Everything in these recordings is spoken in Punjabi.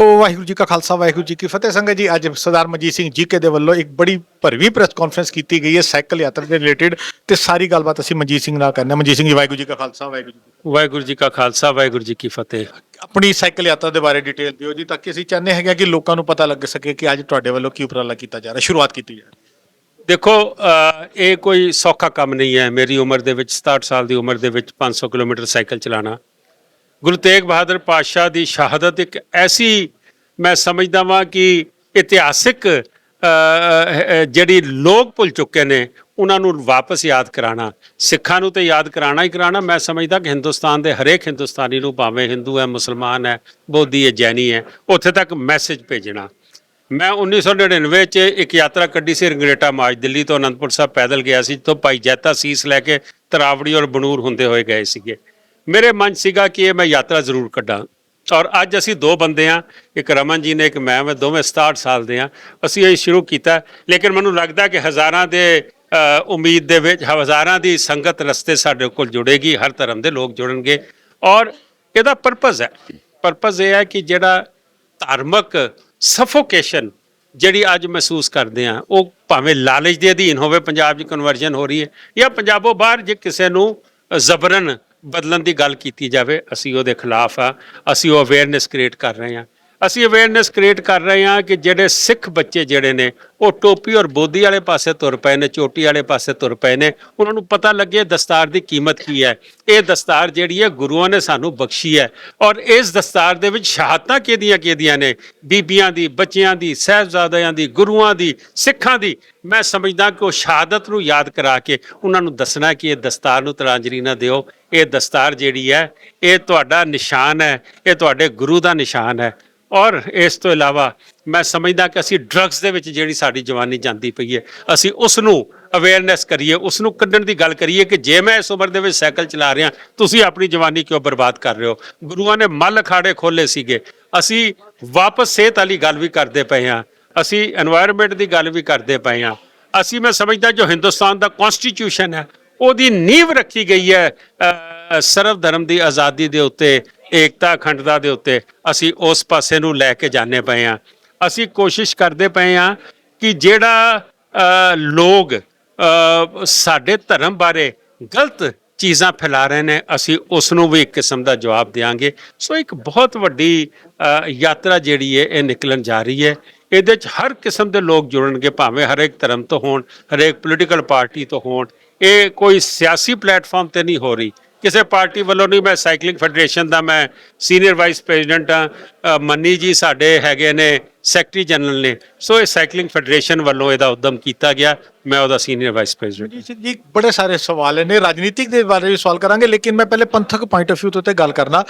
ਉਹ ਵਾਹਿਗੁਰੂ ਜੀ ਕਾ ਖਾਲਸਾ ਵਾਹਿਗੁਰੂ ਜੀ ਕੀ ਫਤਿਹ। ਸੰਗਤ ਜੀ ਅੱਜ ਸਰਦਾਰ ਮਨਜੀਤ ਸਿੰਘ ਜੀਕੇ ਦੇ ਵੱਲੋਂ ਇੱਕ ਬੜੀ ਭਰਵੀਂ ਪ੍ਰੈਸ ਕਾਨਫਰੰਸ ਕੀਤੀ ਗਈ ਹੈ ਸਾਈਕਲ ਯਾਤਰਾ ਦੇ ਰਿਲੇਟਡ ਤੇ ਸਾਰੀ ਗੱਲਬਾਤ ਅਸੀਂ ਮਨਜੀਤ ਸਿੰਘ ਨਾਲ ਕਰਨਾ ਮਨਜੀਤ ਸਿੰਘ ਜੀ ਵਾਹਿਗੁਰੂ ਜੀ ਕਾ ਖਾਲਸਾ ਵਾਹਿਗੁਰੂ ਜੀ ਕੀ ਵਾਹਿਗੁਰੂ ਜੀ ਕਾ ਖਾਲਸਾ ਵਾਹਿਗੁਰੂ ਜੀ ਕੀ ਫਤਿਹ। ਆਪਣੀ ਸਾਈਕਲ ਯਾਤਰਾ ਦੇ ਬਾਰੇ ਡਿਟੇਲ ਦਿਓ ਜੀ ਤਾਂ ਕਿ ਅਸੀਂ ਚਾਹੁੰਦੇ ਹੈਗੇ ਕਿ ਲੋਕਾਂ ਨੂੰ ਪਤਾ ਲੱਗ ਸਕੇ ਕਿ ਅੱਜ ਤੁਹਾਡੇ ਵੱਲੋਂ ਕੀ ਉਪਰਾਲਾ ਕੀਤਾ ਜਾ ਰਿਹਾ ਸ਼ੁਰੂਆਤ ਕੀਤੀ ਜਾ ਰਹੀ ਹੈ। ਦੇਖੋ ਇਹ ਕੋਈ ਸੌਖਾ ਕੰਮ ਨਹੀਂ ਹੈ। ਮੇਰੀ ਉਮਰ ਦੇ ਵਿੱਚ 67 ਸਾਲ ਦੀ ਉਮਰ ਦੇ ਵਿੱਚ 500 ਕਿਲੋਮੀਟਰ ਸਾਈਕਲ ਚਲਾਣਾ ਗੁਰੂ ਤੇਗ ਬਹਾਦਰ ਪਾਤਸ਼ਾਹ ਦੀ ਸ਼ਹਾਦਤ ਇੱਕ ਐਸੀ ਮੈਂ ਸਮਝਦਾ ਵਾਂ ਕਿ ਇਤਿਹਾਸਿਕ ਜਿਹੜੀ ਲੋਕ ਭੁੱਲ ਚੁੱਕੇ ਨੇ, ਉਹਨਾਂ ਨੂੰ ਵਾਪਸ ਯਾਦ ਕਰਾਣਾ, ਸਿੱਖਾਂ ਨੂੰ ਤੇ ਯਾਦ ਕਰਾਣਾ ਹੀ ਕਰਾਣਾ। ਮੈਂ ਸਮਝਦਾ ਕਿ ਹਿੰਦੁਸਤਾਨ ਦੇ ਹਰੇਕ ਹਿੰਦੁਸਤਾਨੀ ਨੂੰ ਭਾਵੇਂ ਹਿੰਦੂ ਹੈ, ਮੁਸਲਮਾਨ ਹੈ, ਬੋਧੀ ਹੈ, ਜੈਨੀ ਹੈ, ਉੱਥੇ ਤੱਕ ਮੈਸੇਜ ਭੇਜਣਾ। ਮੈਂ 1999 ਚ ਇੱਕ ਯਾਤਰਾ ਕੱਢੀ ਸੀ ਰੰਗਰੇਟਾ ਮਾਜ ਦਿੱਲੀ ਤੋਂ ਅਨੰਦਪੁਰ ਸਾਹਿਬ ਪੈਦਲ ਗਿਆ ਸੀ ਤੋਂ ਭਾਈ ਜੈਤਾ ਸੀਸ ਲੈ ਕੇ ਤਰਾਵੜੀ ਔਰ ਬਨੂਰ ਹੁੰਦੇ ਹੋਏ ਗਏ ਸੀਗੇ। ਮੇਰੇ ਮਨ 'ਚ ਸੀਗਾ ਕਿ ਇਹ ਮੈਂ ਯਾਤਰਾ ਜ਼ਰੂਰ ਕੱਢਾਂ। ਔਰ ਅੱਜ ਅਸੀਂ ਦੋ ਬੰਦੇ ਆ, ਇੱਕ ਰਮਨ ਜੀ ਨੇ, ਇੱਕ ਮੈਂ ਮੈਂ ਦੋਵੇਂ 67 ਸਾਲ ਦੇ ਆ। ਅਸੀਂ ਇਹ ਸ਼ੁਰੂ ਕੀਤਾ, ਲੇਕਿਨ ਮੈਨੂੰ ਲੱਗਦਾ ਕਿ ਹਜ਼ਾਰਾਂ ਦੇ ਉਮੀਦ ਦੇ ਵਿੱਚ, ਹਜ਼ਾਰਾਂ ਦੀ ਸੰਗਤ ਰਸਤੇ ਸਾਡੇ ਕੋਲ ਜੁੜੇਗੀ, ਹਰ ਧਰਮ ਦੇ ਲੋਕ ਜੁੜਨਗੇ। ਔਰ ਇਹਦਾ ਪਰਪਸ ਹੈ। ਪਰਪਸ ਇਹ ਹੈ ਕਿ ਜਿਹੜਾ ਧਾਰਮਿਕ ਸਫੋਕੇਸ਼ਨ ਜਿਹੜੀ ਅੱਜ ਮਹਿਸੂਸ ਕਰਦੇ ਆ, ਉਹ ਭਾਵੇਂ ਲਾਲਚ ਦੇ ਅਧੀਨ ਹੋਵੇ, ਪੰਜਾਬ 'ਚ ਕਨਵਰਜਨ ਹੋ ਰਹੀ ਹੈ ਜਾਂ ਪੰਜਾਬੋਂ ਬਾਹਰ ਜੇ ਕਿਸੇ ਨੂੰ ਜ਼ਬਰਨ ਬਦਲਣ ਦੀ ਗੱਲ ਕੀਤੀ ਜਾਵੇ, ਅਸੀਂ ਉਹਦੇ ਖਿਲਾਫ ਆ, ਅਸੀਂ ਉਹ ਅਵੇਅਰਨੈਸ ਕ੍ਰੀਏਟ ਕਰ ਰਹੇ ਹਾਂ ਅਸੀਂ ਅਵੇਅਰਨੈਸ ਕ੍ਰੀਏਟ ਕਰ ਰਹੇ ਹਾਂ ਕਿ ਜਿਹੜੇ ਸਿੱਖ ਬੱਚੇ ਜਿਹੜੇ ਨੇ, ਉਹ ਟੋਪੀ ਔਰ ਬੋਦੀ ਵਾਲੇ ਪਾਸੇ ਤੁਰ ਪਏ ਨੇ, ਚੋਟੀ ਵਾਲੇ ਪਾਸੇ ਤੁਰ ਪਏ ਨੇ। ਉਹਨਾਂ ਨੂੰ ਪਤਾ ਲੱਗੇ ਦਸਤਾਰ ਦੀ ਕੀਮਤ ਕੀ ਹੈ। ਇਹ ਦਸਤਾਰ ਜਿਹੜੀ ਹੈ ਗੁਰੂਆਂ ਨੇ ਸਾਨੂੰ ਬਖਸ਼ੀ ਹੈ। ਔਰ ਇਸ ਦਸਤਾਰ ਦੇ ਵਿੱਚ ਸ਼ਹਾਦਤਾਂ ਕਿਹਦੀਆਂ ਕਿਹਦੀਆਂ ਨੇ? ਬੀਬੀਆਂ ਦੀ, ਬੱਚਿਆਂ ਦੀ, ਸਹਿਬਜ਼ਾਦਿਆਂ ਦੀ, ਗੁਰੂਆਂ ਦੀ, ਸਿੱਖਾਂ ਦੀ। ਮੈਂ ਸਮਝਦਾ ਕਿ ਉਹ ਸ਼ਹਾਦਤ ਨੂੰ ਯਾਦ ਕਰਾ ਕੇ ਉਹਨਾਂ ਨੂੰ ਦੱਸਣਾ ਕਿ ਇਹ ਦਸਤਾਰ ਨੂੰ ਤਰਾਂਜਲੀ ਨਾ ਦਿਓ। ਇਹ ਦਸਤਾਰ ਜਿਹੜੀ ਹੈ, ਇਹ ਤੁਹਾਡਾ ਨਿਸ਼ਾਨ ਹੈ। ਇਹ ਤੁਹਾਡੇ ਗੁਰੂ ਦਾ ਨਿਸ਼ਾਨ ਹੈ। ਔਰ ਇਸ ਤੋਂ ਇਲਾਵਾ ਮੈਂ ਸਮਝਦਾ ਕਿ ਅਸੀਂ ਡਰੱਗਸ ਦੇ ਵਿੱਚ ਜਿਹੜੀ ਸਾਡੀ ਜਵਾਨੀ ਜਾਂਦੀ ਪਈ ਹੈ, ਅਸੀਂ ਉਸ ਨੂੰ ਅਵੇਅਰਨੈਸ ਕਰੀਏ ਉਸ ਨੂੰ ਕੱਢਣ ਦੀ ਗੱਲ ਕਰੀਏ ਕਿ ਜੇ ਮੈਂ ਇਸ ਉਮਰ ਦੇ ਵਿੱਚ ਸਾਈਕਲ ਚਲਾ ਰਿਹਾ, ਤੁਸੀਂ ਆਪਣੀ ਜਵਾਨੀ ਕਿਉਂ ਬਰਬਾਦ ਕਰ ਰਹੇ ਹੋ? ਗੁਰੂਆਂ ਨੇ ਮੱਲ ਅਖਾੜੇ ਖੋਲੇ ਸੀਗੇ। ਅਸੀਂ ਵਾਪਸ ਸਿਹਤ ਵਾਲੀ ਗੱਲ ਵੀ ਕਰਦੇ ਪਏ ਹਾਂ, ਅਸੀਂ এনवायरमेंट ਦੀ ਗੱਲ ਵੀ ਕਰਦੇ ਪਏ ਹਾਂ। ਅਸੀਂ ਮੈਂ ਸਮਝਦਾ ਜੋ ਹਿੰਦੁਸਤਾਨ ਦਾ ਕਨਸਟੀਟਿਊਸ਼ਨ ਹੈ, ਉਹਦੀ ਨੀਂਵ ਰੱਖੀ ਗਈ ਹੈ ਸਰਵ ਧਰਮ ਦੀ ਆਜ਼ਾਦੀ ਦੇ ਉੱਤੇ ਏਕਤਾ ਅਖੰਡਤਾ ਦੇ ਉੱਤੇ ਅਸੀਂ ਉਸ ਪਾਸੇ ਨੂੰ ਲੈ ਕੇ ਜਾਣੇ ਪਏ ਹਾਂ। ਅਸੀਂ ਕੋਸ਼ਿਸ਼ ਕਰਦੇ ਪਏ ਹਾਂ ਕਿ ਜਿਹੜਾ ਲੋਕ ਸਾਡੇ ਧਰਮ ਬਾਰੇ ਗਲਤ ਚੀਜ਼ਾਂ ਫੈਲਾ ਰਹੇ ਨੇ, ਅਸੀਂ ਉਸ ਨੂੰ ਵੀ ਇੱਕ ਕਿਸਮ ਦਾ ਜਵਾਬ ਦੇਵਾਂਗੇ ਸੋ ਇੱਕ ਬਹੁਤ ਵੱਡੀ ਯਾਤਰਾ ਜਿਹੜੀ ਹੈ ਇਹ ਨਿਕਲਣ ਜਾ ਰਹੀ ਹੈ ਇਹਦੇ ਚ ਹਰ ਕਿਸਮ ਦੇ ਲੋਕ ਜੁੜਨਗੇ, ਭਾਵੇਂ ਹਰੇਕ ਧਰਮ ਤੋਂ ਹੋਣ, ਹਰੇਕ ਪੋਲੀਟੀਕਲ ਪਾਰਟੀ ਤੋਂ ਹੋਣ। ਇਹ ਕੋਈ ਸਿਆਸੀ ਪਲੇਟਫਾਰਮ ਤੇ ਨਹੀਂ ਹੋ ਰਹੀ। ਕਿਸੇ ਪਾਰਟੀ ਵੱਲੋਂ ਨਹੀਂ, ਮੈਂ ਸਾਈਕਲਿੰਗ ਫੈਡਰੇਸ਼ਨ ਦਾ ਮੈਂ ਸੀਨੀਅਰ ਵਾਈਸ ਪ੍ਰੈਜ਼ੀਡੈਂਟ ਆ ਮੰਨੀ ਜੀ ਸਾਡੇ ਹੈਗੇ ਨੇ ਸੈਕਟਰੀ ਜਨਰਲ ਨੇ। ਸੋ ਇਹ ਸਾਈਕਲਿੰਗ ਫੈਡਰੇਸ਼ਨ ਵੱਲੋਂ ਇਹਦਾ ਉਦਮ ਕੀਤਾ ਗਿਆ। ਮੈਂ ਉਹਦਾ ਸੀਨੀਅਰ ਵਾਈਸ ਪ੍ਰੈਜ਼ੀਡੈਂਟ ਜੀ ਜੀ, ਬੜੇ ਸਾਰੇ ਸਵਾਲ ਨੇ। ਰਾਜਨੀਤਿਕ ਦੇ ਬਾਰੇ ਵੀ ਸਵਾਲ ਕਰਾਂਗੇ, ਲੇਕਿਨ ਮੈਂ ਪਹਿਲੇ ਪੰਥਕ ਪੁਆਇੰਟ ਆਫ View ਤੋਂ ਤੇ ਗੱਲ ਕਰਨਾ।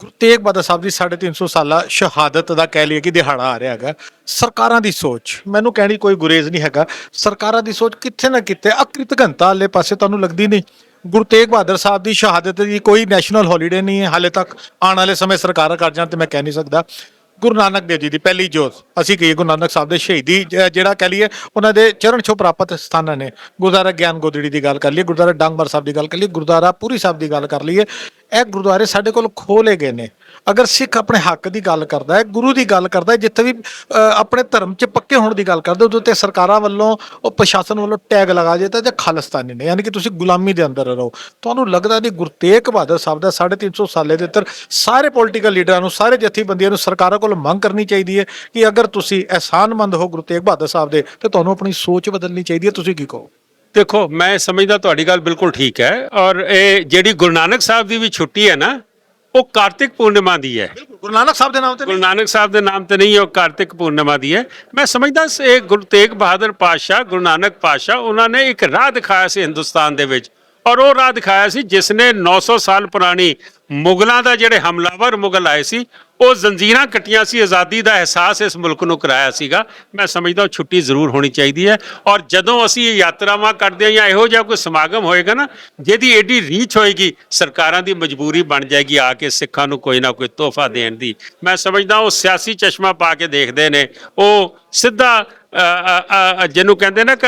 ਗੁਰੂ ਤੇਗ ਬਹਾਦਰ ਸਾਹਿਬ ਦੀ 350 ਸਾਲਾ ਸ਼ਹਾਦਤ ਦਾ ਕਹਿ ਲਈਏ ਕਿ ਦਿਹਾੜਾ ਆ ਰਿਹਾ ਹੈਗਾ। ਸਰਕਾਰਾਂ ਦੀ ਸੋਚ, ਮੈਨੂੰ ਕਹਿਣੀ ਕੋਈ ਗੁਰੇਜ਼ ਨਹੀਂ ਹੈਗਾ। ਸਰਕਾਰਾਂ ਦੀ ਸੋਚ ਕਿੱਥੇ ਨਾ ਕਿਤੇ ਅਕ੍ਰਿਤ ਘੰਟਾ ਵਾਲੇ ਪਾਸੇ ਤੁਹਾਨੂੰ ਲੱਗਦੀ ਨਹੀਂ। ਗੁਰੂ ਤੇਗ ਬਹਾਦਰ ਸਾਹਿਬ ਦੀ ਸ਼ਹਾਦਤ ਦੀ ਕੋਈ ਨੈਸ਼ਨਲ ਹੌਲੀਡੇ ਨਹੀਂ ਹੈ। ਹਾਲੇ ਤੱਕ ਆਉਣ ਵਾਲੇ ਸਮੇਂ ਸਰਕਾਰਾਂ ਕਰ ਜਾਣ ਤੇ ਮੈਂ ਕਹਿ ਨਹੀਂ ਸਕਦਾ। ਗੁਰੂ ਨਾਨਕ ਦੇਵ ਜੀ ਦੀ ਪਹਿਲੀ ਜੋਤ। ਅਸੀਂ ਕਹੀਏ ਗੁਰੂ ਨਾਨਕ ਸਾਹਿਬ ਦੇ ਸ਼ਹੀਦੀ, ਜ- ਜਿਹੜਾ ਕਹਿ ਲਈਏ, ਉਹਨਾਂ ਦੇ ਚਰਨ ਛੋ ਪ੍ਰਾਪਤ ਸਥਾਨਾਂ ਨੇ। ਗੁਰਦੁਆਰਾ ਗਿਆਨ ਗੋਦੜੀ ਦੀ ਗੱਲ ਕਰ ਲਈਏ, ਗੁਰਦੁਆਰਾ ਡਾਂਗਮਰ ਸਾਹਿਬ ਦੀ ਗੱਲ ਕਰ ਲਈਏ, ਗੁਰਦੁਆਰਾ ਪੂਰੀ ਸਾਹਿਬ ਦੀ ਗੱਲ ਕਰ ਲਈਏ। ਇਹ ਗੁਰਦੁਆਰੇ ਸਾਡੇ ਕੋਲ ਖੋਲੇ ਗਏ ਨੇ। ਅਗਰ ਸਿੱਖ ਆਪਣੇ ਹੱਕ ਦੀ ਗੱਲ ਕਰਦਾ ਹੈ, ਗੁਰੂ ਦੀ ਗੱਲ ਕਰਦਾ ਹੈ, ਜਿੱਥੇ ਵੀ ਆਪਣੇ ਧਰਮ 'ਚ ਪੱਕੇ ਹੋਣ ਦੀ ਗੱਲ ਕਰਦਾ, ਉਹਦੇ ਉੱਤੇ ਸਰਕਾਰਾਂ ਵੱਲੋਂ, ਉਹ ਪ੍ਰਸ਼ਾਸਨ ਵੱਲੋਂ ਟੈਗ ਲਗਾ ਦਿੱਤਾ ਜੇ ਖਾਲਿਸਤਾਨੀ ਨੇ। ਯਾਨੀ ਕਿ ਤੁਸੀਂ ਗੁਲਾਮੀ ਦੇ ਅੰਦਰ ਰਹੋ। ਤੁਹਾਨੂੰ ਲੱਗਦਾ ਨਹੀਂ ਗੁਰੂ ਤੇਗ ਬਹਾਦਰ ਸਾਹਿਬ ਦਾ 350 ਸਾਲੇ ਦੇ ਉੱਤਰ ਸਾਰੇ ਪੋਲੀਟੀਕਲ ਲੀਡਰਾਂ ਨੂੰ, ਸਾਰੇ ਜਥੇਬੰਦੀਆਂ ਨੂੰ ਸਰਕਾਰਾਂ ਕੋਲ ਮੰਗ ਕਰਨੀ ਚਾਹੀਦੀ ਹੈ ਕਿ ਅਗਰ ਤੁਸੀਂ ਅਹਿਸਾਨਮੰਦ ਹੋ ਗੁਰੂ ਤੇਗ ਬਹਾਦਰ ਸਾਹਿਬ ਦੇ, ਤੇ ਤੁਹਾਨੂੰ ਆਪਣੀ ਸੋਚ ਬਦਲਣੀ ਚਾਹੀਦੀ ਹੈ। ਤੁਸੀਂ ਕੀ ਕਹੋ ਦੇਖੋ ਮੈਂ ਸਮਝਦਾ ਤੁਹਾਡੀ ਗੱਲ ਬਿਲਕੁਲ ਠੀਕ ਹੈ ਔਰ ਇਹ ਜਿਹੜੀ ਗੁਰੂ ਨਾਨਕ ਸਾਹਿਬ ਦੀ ਵੀ ਛੁੱਟੀ ਹੈ ਨਾ ਉਹ ਕਾਰਤਿਕ ਪੂਰਨਿਮਾ ਦੀ ਹੈ। ਗੁਰੂ ਨਾਨਕ ਸਾਹਿਬ ਦੇ ਨਾਮ ਤੇ ਗੁਰੂ ਨਾਨਕ ਸਾਹਿਬ ਦੇ ਨਾਮ ਤੇ ਨਹੀਂ ਉਹ ਕਾਰਤਿਕ ਪੂਰਨਿਮਾ ਦੀ ਹੈ। ਮੈਂ ਸਮਝਦਾ ਇਹ ਗੁਰੂ ਤੇਗ ਬਹਾਦਰ ਪਾਤਸ਼ਾਹ ਗੁਰੂ ਨਾਨਕ ਪਾਤਸ਼ਾਹ ਉਹਨਾਂ ਨੇ ਇੱਕ ਰਾਹ ਦਿਖਾਇਆ ਸੀ ਹਿੰਦੁਸਤਾਨ ਦੇ ਵਿੱਚ ਔਰ ਉਹ ਰਾਹ ਦਿਖਾਇਆ ਸੀ ਜਿਸ ਨੇ 900 ਸਾਲ ਪੁਰਾਣੀ ਮੁਗਲਾਂ ਦਾ ਜਿਹੜੇ ਹਮਲਾਵਰ ਮੁਗਲ ਆਏ ਸੀ ਉਹ ਜ਼ੰਜੀਰਾਂ ਕੱਟੀਆਂ ਸੀ ਆਜ਼ਾਦੀ ਦਾ ਅਹਿਸਾਸ ਇਸ ਮੁਲਕ ਨੂੰ ਕਰਾਇਆ ਸੀਗਾ। ਮੈਂ ਸਮਝਦਾ ਉਹ ਛੁੱਟੀ ਜ਼ਰੂਰ ਹੋਣੀ ਚਾਹੀਦੀ ਹੈ। ਔਰ ਜਦੋਂ ਅਸੀਂ ਇਹ ਯਾਤਰਾਵਾਂ ਕਰਦੇ ਹਾਂ ਜਾਂ ਇਹੋ ਜਿਹਾ ਕੋਈ ਸਮਾਗਮ ਹੋਏਗਾ ਨਾ ਜਿਹਦੀ ਐਡੀ ਰੀਚ ਹੋਏਗੀ ਸਰਕਾਰਾਂ ਦੀ ਮਜਬੂਰੀ ਬਣ ਜਾਏਗੀ ਆ ਕੇ ਸਿੱਖਾਂ ਨੂੰ ਕੋਈ ਨਾ ਕੋਈ ਤੋਹਫਾ ਦੇਣ ਦੀ। ਮੈਂ ਸਮਝਦਾ ਉਹ ਸਿਆਸੀ ਚਸ਼ਮਾ ਪਾ ਕੇ ਦੇਖਦੇ ਨੇ। ਉਹ ਸਿੱਧਾ ਜਿਹਨੂੰ ਕਹਿੰਦੇ ਨਾ ਕਿ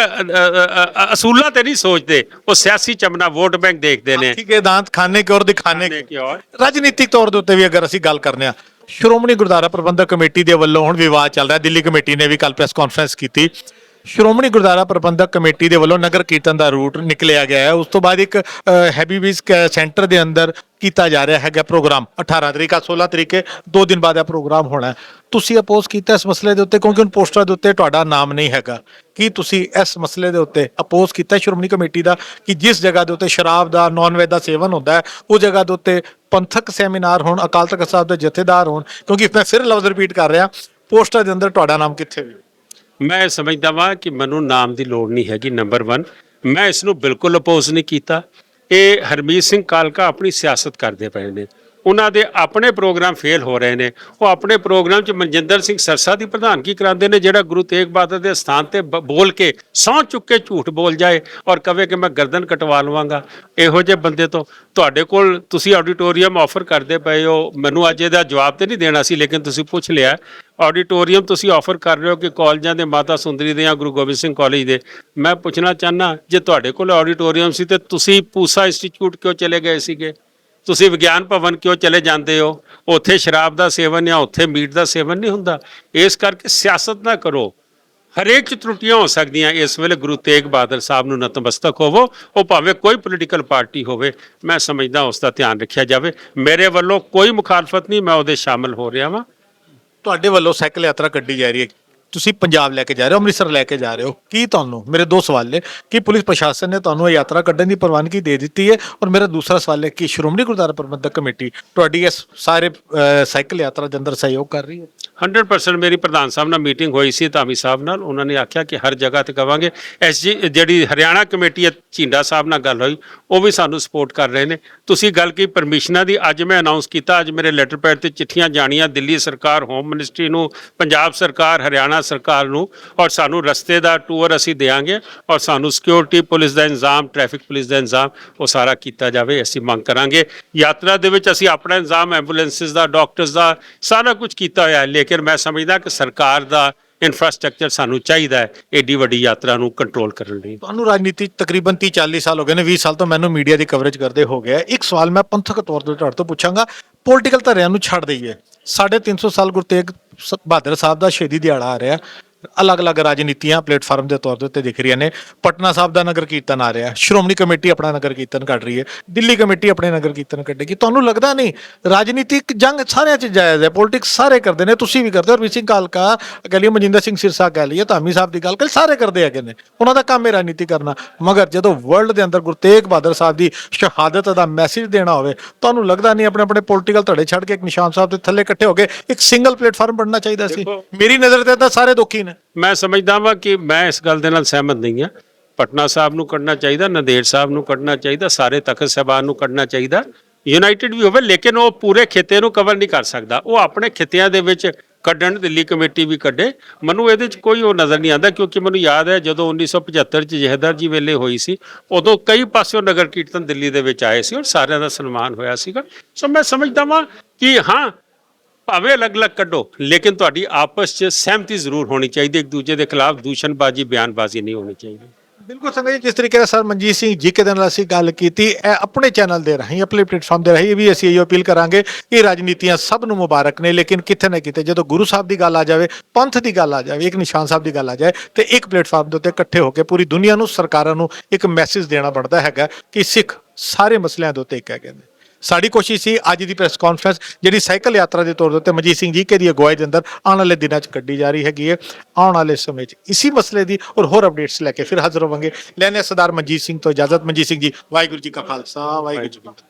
ਅਸੂਲਾਂ ਤੇ ਨਹੀਂ ਸੋਚਦੇ। ਉਹ ਸਿਆਸੀ ਚਮਨਾ ਵੋਟ ਬੈਂਕ ਦੇਖਦੇ ਨੇ। ਹਾਥੀ ਕੇ ਦਾੰਤ ਖਾਣੇ ਕੇ ਔਰ ਦਿਖਾਣੇ ਖਾਣੇ ਕੇ ਰਾਜਨੀਤਿਕ ਤੌਰ ਦੇ ਉੱਤੇ ਵੀ ਅਗਰ ਅਸੀਂ ਗੱਲ ਕਰਨੇ ਆ ਸ਼੍ਰੋਮਣੀ ਗੁਰਦੁਆਰਾ ਪ੍ਰਬੰਧਕ ਕਮੇਟੀ ਦੇ ਵੱਲੋਂ ਹੁਣ ਵਿਵਾਦ ਚੱਲ ਰਿਹਾ। ਦਿੱਲੀ ਕਮੇਟੀ ਨੇ ਵੀ ਕੱਲ ਪ੍ਰੈਸ ਕਾਨਫਰੰਸ ਕੀਤੀ। ਸ਼੍ਰੋਮਣੀ ਗੁਰਦੁਆਰਾ ਪ੍ਰਬੰਧਕ ਕਮੇਟੀ ਦੇ ਵੱਲੋਂ ਨਗਰ ਕੀਰਤਨ ਦਾ ਰੂਟ ਨਿਕਲਿਆ ਗਿਆ ਹੈ। ਉਸ ਤੋਂ ਬਾਅਦ ਇੱਕ ਹੈਵੀ ਵੀਜ਼ ਸੈਂਟਰ ਦੇ ਅੰਦਰ ਕੀਤਾ ਜਾ ਰਿਹਾ ਹੈਗਾ ਪ੍ਰੋਗਰਾਮ। 18 ਤਰੀਕ ਆ 16 ਤਰੀਕ ਦੋ ਦਿਨ ਬਾਅਦ ਇਹ ਪ੍ਰੋਗਰਾਮ ਹੋਣਾ ਤੁਸੀਂ ਅਪੋਜ਼ ਕੀਤਾ ਇਸ ਮਸਲੇ ਦੇ ਉੱਤੇ? ਕਿਉਂਕਿ ਹੁਣ ਪੋਸਟਰਾਂ ਦੇ ਉੱਤੇ ਤੁਹਾਡਾ ਨਾਮ ਨਹੀਂ ਹੈਗਾ। ਕੀ ਤੁਸੀਂ ਇਸ ਮਸਲੇ ਦੇ ਉੱਤੇ ਅਪੋਜ਼ ਕੀਤਾ ਸ਼੍ਰੋਮਣੀ ਕਮੇਟੀ ਦਾ? ਕਿ ਜਿਸ ਜਗ੍ਹਾ ਦੇ ਉੱਤੇ ਸ਼ਰਾਬ ਦਾ ਨਾਨ ਵੈਜ ਦਾ ਸੇਵਨ ਹੁੰਦਾ ਹੈ, ਉਹ ਜਗ੍ਹਾ ਦੇ ਉੱਤੇ ਪੰਥਕ ਸੈਮੀਨਾਰ ਹੋਣ, ਅਕਾਲ ਤਖਤ ਸਾਹਿਬ ਦੇ ਜਥੇਦਾਰ ਹੋਣ, ਕਿਉਂਕਿ ਮੈਂ ਫਿਰ ਲਫ਼ਜ਼ ਰਿਪੀਟ ਕਰ ਰਿਹਾ ਪੋਸਟਰ ਦੇ ਅੰਦਰ ਤੁਹਾਡਾ ਨਾਮ ਕਿੱਥੇ ਵੀ? ਮੈਂ ਸਮਝਦਾ ਵਾਂ ਕਿ ਮੈਨੂੰ ਨਾਮ ਦੀ ਲੋੜ ਨਹੀਂ ਹੈਗੀ ਨੰਬਰ 1 ਮੈਂ ਇਸ ਨੂੰ ਬਿਲਕੁਲ ਅਪੋਜ਼ ਨਹੀਂ ਕੀਤਾ। ਇਹ ਹਰਮੀਤ ਸਿੰਘ ਕਾਲਕਾ ਆਪਣੀ ਸਿਆਸਤ ਕਰਦੇ ਪਏ ਨੇ। ਉਹਨਾਂ ਦੇ ਆਪਣੇ ਪ੍ਰੋਗਰਾਮ ਫੇਲ ਹੋ ਰਹੇ ਨੇ। ਉਹ ਆਪਣੇ ਪ੍ਰੋਗਰਾਮ 'ਚ ਮਨਜਿੰਦਰ ਸਿੰਘ ਸਰਸਾ ਦੀ ਪ੍ਰਧਾਨਗੀ ਕਰਾਉਂਦੇ ਨੇ, ਜਿਹੜਾ ਗੁਰੂ ਤੇਗ ਬਹਾਦਰ ਦੇ ਸਥਾਨ ਤੇ ਬੋਲ ਕੇ ਸਹੁੰ ਚੁੱਕ ਕੇ ਝੂਠ ਬੋਲ ਜਾਏ ਔਰ ਕਵੇ ਕਿ ਮੈਂ ਗਰਦਨ ਕਟਵਾ ਲਵਾਂਗਾ। ਇਹੋ ਜਿਹੇ ਬੰਦੇ ਤੋਂ ਤੁਹਾਡੇ ਕੋਲ ਤੁਸੀਂ ਆਡੀਟੋਰੀਅਮ ਆਫਰ ਕਰਦੇ ਪਏ ਹੋ। ਮੈਨੂੰ ਅੱਜ ਇਹਦਾ ਜਵਾਬ ਤੇ ਨਹੀਂ ਦੇਣਾ ਸੀ, ਲੇਕਿਨ ਤੁਸੀਂ ਪੁੱਛ ਲਿਆ। ਆਡੀਟੋਰੀਅਮ ਤੁਸੀਂ ਆਫਰ ਕਰ ਰਹੇ ਹੋ ਕਿ ਕਾਲਜਾਂ ਦੇ ਮਾਤਾ ਸੁੰਦਰੀ ਦੇ ਜਾਂ ਗੁਰੂ ਗੋਬਿੰਦ ਸਿੰਘ ਕਾਲਜ ਦੇ। ਮੈਂ ਪੁੱਛਣਾ ਚਾਹਨਾ ਜੇ ਤੁਹਾਡੇ ਕੋਲ ਆਡੀਟੋਰੀਅਮ ਸੀ ਤੇ ਤੁਸੀਂ ਪੂਸਾ ਇੰਸਟੀਚਿਊਟ ਕਿਉਂ ਚਲੇ ਗਏ ਸੀਗੇ? ਤੁਸੀਂ ਵਿਗਿਆਨ ਭਵਨ ਕਿਉਂ ਚਲੇ ਜਾਂਦੇ ਹੋ? ਉੱਥੇ ਸ਼ਰਾਬ ਦਾ ਸੇਵਨ ਜਾਂ ਉੱਥੇ ਮੀਟ ਦਾ ਸੇਵਨ ਨਹੀਂ ਹੁੰਦਾ। ਇਸ ਕਰਕੇ ਸਿਆਸਤ ਨਾ ਕਰੋ। ਹਰੇਕ ਚ ਤਰੁੱਟੀਆਂ ਹੋ ਸਕਦੀਆਂ। ਇਸ ਵੇਲੇ ਗੁਰੂ ਤੇਗ ਬਹਾਦਰ ਸਾਹਿਬ ਨੂੰ ਨਤਮਸਤਕ ਹੋਵੋ। ਉਹ ਭਾਵੇਂ ਕੋਈ ਪੋਲੀਟੀਕਲ ਪਾਰਟੀ ਹੋਵੇ। ਮੈਂ ਸਮਝਦਾ ਉਸ ਦਾ ਧਿਆਨ ਰੱਖਿਆ ਜਾਵੇ। ਮੇਰੇ ਵੱਲੋਂ ਕੋਈ ਮੁਖਾਲਫਤ ਨਹੀਂ। ਮੈਂ ਉਹਦੇ ਸ਼ਾਮਲ ਹੋ ਰਿਹਾ ਵਾਂ। ਤੁਹਾਡੇ ਵੱਲੋਂ ਸਾਈਕਲ ਯਾਤਰਾ ਕੱਢੀ ਜਾ ਰਹੀ ਹੈ। ਤੁਸੀਂ ਪੰਜਾਬ ਲੈ ਕੇ ਜਾ ਰਹੇ ਹੋ ਅੰਮ੍ਰਿਤਸਰ ਲੈ ਕੇ ਜਾ ਰਹੇ ਹੋ। ਕੀ ਤੁਹਾਨੂੰ? ਮੇਰੇ ਦੋ ਸਵਾਲ ਨੇ। ਕਿ ਪੁਲਿਸ ਪ੍ਰਸ਼ਾਸਨ ਨੇ ਤੁਹਾਨੂੰ ਇਹ ਯਾਤਰਾ ਕੱਢਣ ਦੀ ਪ੍ਰਵਾਨਗੀ ਦੇ ਦਿੱਤੀ ਹੈ? ਔਰ ਮੇਰਾ ਦੂਸਰਾ ਸਵਾਲ ਹੈ ਕਿ ਸ਼੍ਰੋਮਣੀ ਗੁਰਦੁਆਰਾ ਪ੍ਰਬੰਧਕ ਕਮੇਟੀ ਤੁਹਾਡੀ ਇਸ ਸਾਰੇ ਅਹ, ਸਾਈਕਲ ਯਾਤਰਾ ਦੇ ਅੰਦਰ ਸਹਿਯੋਗ ਕਰ ਰਹੀ ਹੈ? 100% ਮੇਰੀ ਪ੍ਰਧਾਨ ਸਾਹਿਬ ਨਾਲ ਮੀਟਿੰਗ ਹੋਈ ਸੀ, ਧਾਮੀ ਸਾਹਿਬ ਨਾਲ। ਉਹਨਾਂ ਨੇ ਆਖਿਆ ਕਿ ਹਰ ਜਗ੍ਹਾ ਤੇ ਕਵਾਂਗੇ। ਐਸ ਜੀ, ਜਿਹੜੀ ਹਰਿਆਣਾ ਕਮੇਟੀ ਹੈ, ਝਿੰਡਾ ਸਾਹਿਬ ਨਾਲ ਗੱਲ ਹੋਈ, ਉਹ ਵੀ ਸਾਨੂੰ ਸਪੋਰਟ ਕਰ ਰਹੇ ਨੇ। ਤੁਸੀਂ ਗੱਲ ਕੀ ਪਰਮਿਸ਼ਨਾਂ ਦੀ? ਅੱਜ ਮੈਂ ਅਨਾਉਂਸ ਕੀਤਾ, ਅੱਜ ਮੇਰੇ ਲੈਟਰ ਪੈਡ ਤੇ ਚਿੱਠੀਆਂ ਜਾਣੀਆਂ, ਦਿੱਲੀ ਸਰਕਾਰ ਹੋਮ ਮਿਨਿਸਟਰੀ ਨੂੰ, ਪੰਜਾਬ ਸਰਕਾਰ, ਹਰਿਆਣਾ ਸਰਕਾਰ ਨੂੰ, ਔਰ ਸਾਨੂੰ ਰਸਤੇ ਦਾ ਟੂਰ ਅਸੀਂ ਦੇਵਾਂਗੇ, ਔਰ ਸਾਨੂੰ ਸਿਕਿਉਰਿਟੀ ਪੁਲਿਸ ਦਾ ਇੰਤਜ਼ਾਮ ਟ੍ਰੈਫਿਕ ਪੁਲਿਸ ਦਾ ਇੰਤਜ਼ਾਮ ਉਹ ਸਾਰਾ ਕੀਤਾ ਜਾਵੇ, ਅਸੀਂ ਮੰਗ ਕਰਾਂਗੇ। ਯਾਤਰਾ ਦੇ ਵਿੱਚ ਅਸੀਂ ਆਪਣਾ ਇੰਤਜ਼ਾਮ ਐਂਬੂਲੈਂਸਿਸ ਦਾ ਡਾਕਟਰਸ ਦਾ, ਸਾਰਾ ਕੁਝ ਕੀਤਾ ਹੋਇਆ ਹੈ ਲੇਕਿਨ ਮੈਂ ਸਮਝਦਾ ਕਿ ਸਰਕਾਰ ਦਾ ਇਨਫਰਾਸਟ੍ਰਕਚਰ ਸਾਨੂੰ ਚਾਹੀਦਾ ਹੈ, ਏਡੀ ਵੱਡੀ ਯਾਤਰਾ ਨੂੰ ਕੰਟਰੋਲ ਕਰਨ ਲਈ। ਤੁਹਾਨੂੰ ਰਾਜਨੀਤੀ ਤਕਰੀਬਨ 30 40 ਸਾਲ ਹੋ ਗਏ ਨੇ 20 ਸਾਲ ਤੋਂ ਮੈਨੂੰ ਮੀਡੀਆ ਦੀ ਕਵਰੇਜ ਕਰਦੇ ਹੋ ਗਿਆ ਇੱਕ ਸਵਾਲ ਮੈਂ ਪੰਥਕ ਤੌਰ ਤੇ ਤੁਹਾਡੇ ਤੋਂ ਪੁੱਛਾਂਗਾ ਪੋਲੀਟੀਕਲ ਧਰਿਆਂ ਨੂੰ ਛੱਡ ਦਈਏ। 350 ਸਾਲ ਗੁਰੂ ਤੇਗ ਬਹਾਦਰ ਸਾਹਿਬ ਦਾ ਸ਼ਹੀਦੀ ਦਿਹਾੜਾ ਆ ਰਿਹਾ। ਅਲੱਗ-ਅਲੱਗ ਰਾਜਨੀਤੀਆਂ ਪਲੇਟਫਾਰਮ ਦੇ ਤੌਰ ਦੇ ਉੱਤੇ ਦਿਖ ਰਹੀਆਂ ਨੇ। ਪਟਨਾ ਸਾਹਿਬ ਦਾ ਨਗਰ ਕੀਰਤਨ ਆ ਰਿਹਾ ਸ਼੍ਰੋਮਣੀ ਕਮੇਟੀ ਆਪਣਾ ਨਗਰ ਕੀਰਤਨ ਕੱਢ ਰਹੀ ਹੈ। ਦਿੱਲੀ ਕਮੇਟੀ ਆਪਣੇ ਨਗਰ ਕੀਰਤਨ ਕੱਢੇਗੀ। ਤੁਹਾਨੂੰ ਲੱਗਦਾ ਨਹੀਂ? ਰਾਜਨੀਤਿਕ ਜੰਗ ਸਾਰਿਆਂ 'ਚ ਜਾਇਜ਼ ਹੈ। ਪੋਲਿਟਿਕਸ ਸਾਰੇ ਕਰਦੇ ਨੇ। ਤੁਸੀਂ ਵੀ ਕਰਦੇ ਹੋ। ਰਵੀ ਸਿੰਘ ਕਾਲਕਾ ਕਹਿ ਲਈਏ ਮਨਜਿੰਦਰ ਸਿੰਘ ਸਿਰਸਾ ਕਹਿ ਲਈਏ ਧਾਮੀ ਸਾਹਿਬ ਦੀ ਗੱਲ ਕਰ ਸਾਰੇ ਕਰਦੇ ਹੈਗੇ ਨੇ। ਉਹਨਾਂ ਦਾ ਕੰਮ ਹੈ ਰਾਜਨੀਤੀ ਕਰਨਾ। ਮਗਰ ਜਦੋਂ ਵਰਲਡ ਦੇ ਅੰਦਰ ਗੁਰੂ ਤੇਗ ਬਹਾਦਰ ਸਾਹਿਬ ਦੀ ਸ਼ਹਾਦਤ ਦਾ ਮੈਸੇਜ ਦੇਣਾ ਹੋਵੇ ਤੁਹਾਨੂੰ ਲੱਗਦਾ ਨਹੀਂ ਆਪਣੇ ਆਪਣੇ ਪੋਲੀਟੀਕਲ ਧੜੇ ਛੱਡ ਕੇ ਇੱਕ ਨਿਸ਼ਾਨ ਸਾਹਿਬ ਦੇ ਥੱਲੇ ਇਕੱਠੇ ਹੋ ਕੇ ਇੱਕ ਸਿੰਗਲ ਪਲੇਟਫਾਰਮ ਬਣਨਾ ਚਾਹੀਦਾ ਸੀ? ਮੇਰੀ ਨਜ਼ਰ ਤੇ ਤਾਂ ਸਾਰੇ ਦੁਖੀ ਨੇ। ਮੈਂ ਸਮਝਦਾ ਵਾਂ ਕਿ ਮੈਂ ਇਸ ਗੱਲ ਦੇ ਨਾਲ ਸਹਿਮਤ ਨਹੀਂ ਹਾਂ। ਪਟਨਾ ਸਾਹਿਬ ਨੂੰ ਕੱਢਣਾ ਚਾਹੀਦਾ, ਨੰਦੇੜ ਸਾਹਿਬ ਨੂੰ ਕੱਢਣਾ ਚਾਹੀਦਾ, ਸਾਰੇ ਤਖਤ ਸਾਹਿਬਾਨ ਨੂੰ ਕੱਢਣਾ ਚਾਹੀਦਾ। ਯੂਨਾਈਟਿਡ ਵੀ ਹੋਵੇ, ਲੇਕਿਨ ਉਹ ਪੂਰੇ ਖਿੱਤੇ ਨੂੰ ਕਵਰ ਨਹੀਂ ਕਰ ਸਕਦਾ। ਉਹ ਆਪਣੇ ਖਿੱਤਿਆਂ ਦੇ ਵਿੱਚ ਕੱਢਣ ਦਿੱਲੀ ਕਮੇਟੀ ਵੀ ਕੱਢੇ। ਮੈਨੂੰ ਇਹਦੇ 'ਚ ਕੋਈ ਉਹ ਨਜ਼ਰ ਨਹੀਂ ਆਉਂਦਾ, ਕਿਉਂਕਿ ਮੈਨੂੰ ਯਾਦ ਹੈ ਜਦੋਂ 1975 'ਚ ਜਹਦਰ ਜੀ ਵੇਲੇ ਹੋਈ ਸੀ, ਉਦੋਂ ਕਈ ਪਾਸਿਓਂ ਨਗਰ ਕੀਰਤਨ ਦਿੱਲੀ ਦੇ ਵਿੱਚ ਆਏ ਸੀ ਔਰ ਸਾਰਿਆਂ ਦਾ ਸਨਮਾਨ ਹੋਇਆ ਸੀਗਾ। ਸੋ ਮੈਂ ਸਮਝਦਾ ਵਾਂ ਕਿ ਹਾਂ ਭਾਵੇਂ ਅਲੱਗ-ਅਲੱਗ ਕੱਢੋ, ਲੇਕਿਨ ਤੁਹਾਡੀ ਆਪਸ 'ਚ ਸਹਿਮਤੀ ਜ਼ਰੂਰ ਹੋਣੀ ਚਾਹੀਦੀ, ਇੱਕ ਦੂਜੇ ਦੇ ਖਿਲਾਫ ਦੂਸ਼ਣਬਾਜ਼ੀ, ਬਿਆਨਬਾਜ਼ੀ ਨਹੀਂ ਹੋਣੀ ਚਾਹੀਦੀ। ਬਿਲਕੁਲ ਸੰਗਤ ਜੀ, ਜਿਸ ਤਰੀਕੇ ਨਾਲ ਸਰ ਮਨਜੀਤ ਸਿੰਘ ਜੀ ਕੇ ਦੇ ਨਾਲ ਅਸੀਂ ਗੱਲ ਕੀਤੀ, ਇਹ ਆਪਣੇ ਚੈਨਲ ਦੇ ਰਾਹੀਂ, ਆਪਣੇ ਪਲੇਟਫਾਰਮ ਦੇ ਰਾਹੀਂ ਵੀ ਅਸੀਂ ਇਹ ਅਪੀਲ ਕਰਾਂਗੇ ਕਿ ਰਾਜਨੀਤੀਆਂ ਸਭ ਨੂੰ ਮੁਬਾਰਕ ਨੇ, ਲੇਕਿਨ ਕਿਤੇ ਨਾ ਕਿਤੇ ਜਦੋਂ ਗੁਰੂ ਸਾਹਿਬ ਦੀ ਗੱਲ ਆ ਜਾਵੇ, ਪੰਥ ਦੀ ਗੱਲ ਆ ਜਾਵੇ, ਇੱਕ ਨਿਸ਼ਾਨ ਸਾਹਿਬ ਦੀ ਗੱਲ ਆ ਜਾਏ, ਤੇ ਇੱਕ ਪਲੇਟਫਾਰਮ ਦੇ ਉੱਤੇ ਇਕੱਠੇ ਹੋ ਕੇ ਪੂਰੀ ਦੁਨੀਆ ਨੂੰ ਸਰਕਾਰਾਂ ਨੂੰ ਇੱਕ ਮੈਸੇਜ ਦੇਣਾ ਬਣਦਾ ਹੈਗਾ ਕਿ ਸਿੱਖ ਸਾਰੇ ਮਸਲਿਆਂ ਦੇ ਉੱਤੇ ਇੱਕ ਹੈਗੇ ਨੇ ਸਾਡੀ ਕੋਸ਼ਿਸ਼ ਸੀ ਅੱਜ ਦੀ ਪ੍ਰੈਸ ਕਾਨਫਰੰਸ ਜਿਹੜੀ ਸਾਈਕਲ ਯਾਤਰਾ ਦੇ ਤੌਰ ਦੇ ਉੱਤੇ ਮਨਜੀਤ ਸਿੰਘ ਜੀ ਕੇ ਦੀ ਅਗਵਾਈ ਦੇ ਅੰਦਰ ਆਉਣ ਵਾਲੇ ਦਿਨਾਂ 'ਚ ਕੱਢੀ ਜਾ ਰਹੀ ਹੈਗੀ ਹੈ, ਆਉਣ ਵਾਲੇ ਸਮੇਂ 'ਚ। ਇਸੇ ਮਸਲੇ ਦੀ ਔਰ ਹੋਰ ਅਪਡੇਟਸ ਲੈ ਕੇ ਫਿਰ ਹਾਜ਼ਰ ਹੋਵਾਂਗੇ। ਲੈਣੇ ਸਰਦਾਰ ਮਨਜੀਤ ਸਿੰਘ ਤੋਂ ਇਜਾਜ਼ਤ। ਮਨਜੀਤ ਸਿੰਘ ਜੀ, ਵਾਹਿਗੁਰੂ ਜੀ ਕਾ ਖਾਲਸਾ, ਵਾਹਿਗੁਰੂ ਜੀ ਕੀ ਫਤਿਹ।